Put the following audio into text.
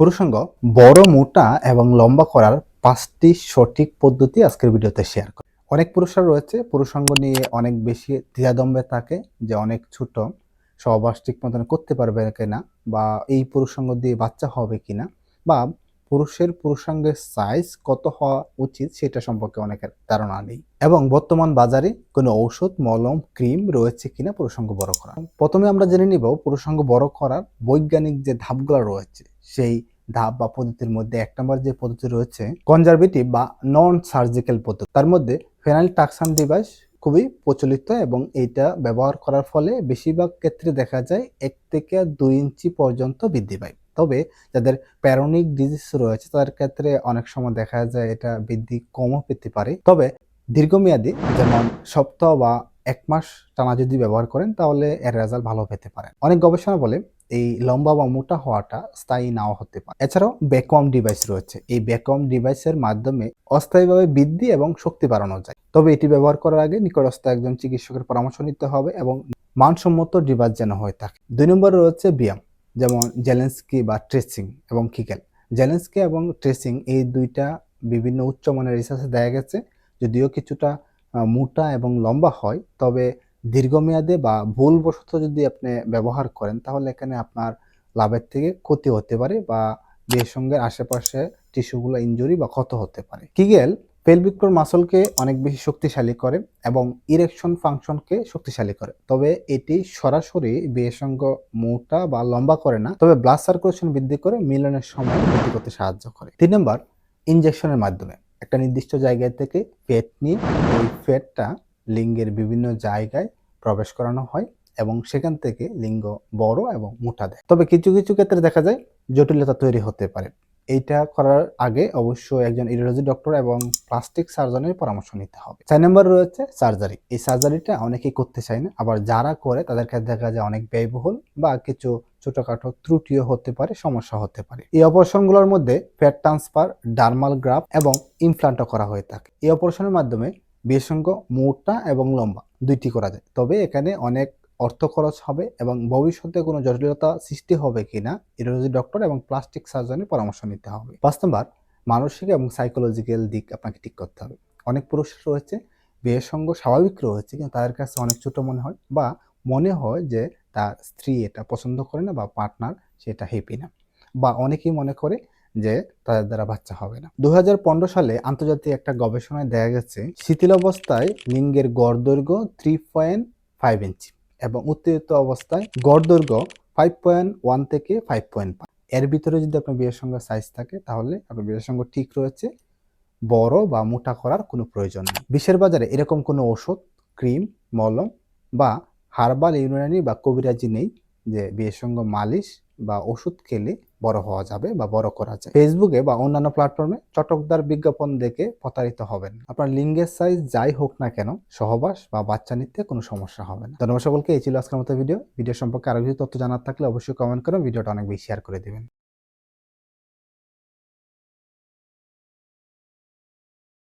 পুরুষাঙ্গ বড়, মোটা এবং লম্বা করার পাঁচটি সঠিক পদ্ধতি আজকের ভিডিওতে শেয়ার করি। অনেক পুরুষরা রয়েছে। পুরুষাঙ্গ নিয়ে অনেক বেশি দ্বিধাদ্বন্দ্বে থাকে যে অনেক ছোট, সহবাস ঠিক মতন করতে পারবে কিনা বা এই পুরুষাঙ্গ দিয়ে বাচ্চা হবে কিনা বা পুরুষের পুরুষাঙ্গের সাইজ কত হওয়া উচিত সেটা সম্পর্কে অনেকের ধারণা নেই। এবং বর্তমান বাজারে কোনো ঔষধ, মলম, ক্রিম রয়েছে কিনা পুরুষাঙ্গ বড় করা। প্রথমে আমরা জেনে নিব পুরুষাঙ্গ বড় করার বৈজ্ঞানিক যে ধাপগুলো রয়েছে। সেই ধাপ বা পদ্ধতির মধ্যে এক নম্বর যে পদ্ধতি রয়েছে কনজারভেটিভ বা নন সার্জিক্যাল পদ্ধতি। তার মধ্যে ফেনাইল টাকসান ডিভাইস খুবই প্রচলিত এবং এইটা ব্যবহার করার ফলে বেশিরভাগ ক্ষেত্রে দেখা যায় এক থেকে দুই ইঞ্চি পর্যন্ত বৃদ্ধি পায়। তবে যাদের প্যারোনিক ডিজিজ রয়েছে, তাদের ক্ষেত্রে অনেক সময় দেখা যায় এটা বৃদ্ধি কমও পেতে পারে। তবে দীর্ঘমেয়াদী যেমন সপ্তাহ বা এক মাস টানা যদি ব্যবহার করেন, তাহলে এর রেজাল্ট ভালো পেতে পারেন। অনেক গবেষণা বলে এই লম্বা বা মোটা হওয়াটা স্থায়ী নাও হতে পারে। এছাড়াও ব্যাকওয়াম ডিভাইস রয়েছে। এই ব্যাকওয়াম ডিভাইসের মাধ্যমে অস্থায়ীভাবে বৃদ্ধি এবং শক্তি বাড়ানো যায়। তবে এটি ব্যবহার করার আগে নিকটস্থ একজন চিকিৎসকের পরামর্শ নিতে হবে এবং মানসম্মত ডিভাইস যেন হয়ে থাকে। দুই নম্বরে রয়েছে ব্যায়াম, যেমন জেলেন্সকি বা ট্রেসিং এবং কিকেল। জেলেন্সকি এবং ট্রেসিং এই দুইটা বিভিন্ন উচ্চমানের রিসার্চে দেখা গেছে। যদিও কিছুটা মোটা এবং লম্বা হয়, তবে দীর্ঘমেয়াদে বা ভুলবশত যদি আপনি ব্যবহার করেন, তাহলে এখানে আপনার লাভের থেকে ক্ষতি হতে পারে বা সঙ্গে আশেপাশে টিস্যুগুলো ইনজুরি বা ক্ষত হতে পারে। কিগেল পেলভিক মাসলকে অনেক বেশি শক্তিশালী করে এবং ইরেকশন ফাংশনকে শক্তিশালী করে। তবে এটি সরাসরি বিয়ের সঙ্গে মোটা বা লম্বা করে না, তবে ব্লাড সার্কুলেশন বৃদ্ধি করে মিলনের সময় বৃদ্ধি করতে সাহায্য করে। তিন নম্বর ইনজেকশনের মাধ্যমে। একটা নির্দিষ্ট জায়গা থেকে ফ্যাট নিয়ে ওই ফ্যাটটা লিঙ্গের বিভিন্ন জায়গায় প্রবেশ করানো হয় এবং সেখান থেকে লিঙ্গ বড় এবং মোটা দেয়। তবে কিছু কিছু ক্ষেত্রে দেখা যায় জটিলতা তৈরি হতে পারে। এইটা করার আগে অবশ্যই একজন ইউরোলজি ডক্টর এবং প্লাস্টিক সার্জনের পরামর্শ নিতে হবে। চার নম্বর রয়েছে সার্জারি। এই সার্জারিটা অনেকেই করতে চায় না, আবার যারা করে তাদের কাছে দেখা যায় অনেক ব্যয়বহুল বা কিছু ছোটখাটো ত্রুটিও হতে পারে, সমস্যা হতে পারে। এই অপারেশনগুলোর মধ্যে ফ্যাট ট্রান্সফার, ডার্মাল গ্রাফ এবং ইমপ্লান্টও করা হয়ে থাকে। এই অপারেশনের মাধ্যমে বিয়েসঙ্গ মোটা এবং লম্বা দুইটি করা যায়। তবে এখানে অনেক অর্থ খরচ হবে এবং ভবিষ্যতে কোনো জটিলতা সৃষ্টি হবে কিনা, ইউরোলজি ডক্টর এবং প্লাস্টিক সার্জনের পরামর্শ নিতে হবে। পাঁচ নম্বর, মানসিক এবং সাইকোলজিক্যাল দিক আপনাকে ঠিক করতে হবে। অনেক পুরুষ রয়েছে বিয়ের সঙ্গ স্বাভাবিক রয়েছে, কিন্তু তাদের কাছে অনেক ছোট মনে হয় বা মনে হয় যে তার স্ত্রী এটা পছন্দ করে না বা পার্টনার সেটা হ্যাপি না। বা অনেকেই মনে করে যে তাদের দ্বারা বাচ্চা হবে না। দু হাজার পনেরো সালে আন্তর্জাতিক একটা গবেষণায় দেখা গেছে, শিথিল অবস্থায় লিঙ্গের গড় দৈর্ঘ্য থ্রি পয়েন্ট ফাইভ ইঞ্চি এবং উত্তেজিত অবস্থায় গড় দৈর্ঘ্য ফাইভ পয়েন্ট ওয়ান থেকে ফাইভ পয়েন্ট এর ভিতরে যদি আপনার বিয়ের সঙ্গে সাইজ থাকে, তাহলে আপনার বিয়ের সঙ্গে ঠিক রয়েছে, বড় বা মোটা করার কোনো প্রয়োজন নেই। বিশ্বের বাজারে এরকম কোনো ওষুধ ক্রিম, মলম বা হার্বাল ইউনানি বা কবিরাজি নেই যে বিয়ের সঙ্গে মালিশ বা ওষুধ খেলে বড় হওয়া যাবে বা বড় করা যায়। ফেসবুকে বা অন্যান্য প্ল্যাটফর্মে চটকদার বিজ্ঞাপন দেখে প্রতারিত হবেন। আপনার লিঙ্গের সাইজ যাই হোক না কেন, সহবাস বা বাচ্চা নিতে কোনো সমস্যা হবে না। ধন্যবাদ সকলকে, এই ছিল আজকের মতো ভিডিও ভিডিও সম্পর্কে আরও কিছু তথ্য জানার থাকলে অবশ্যই কমেন্ট করুন ভিডিওটা অনেক বেশি শেয়ার করে দিবেন।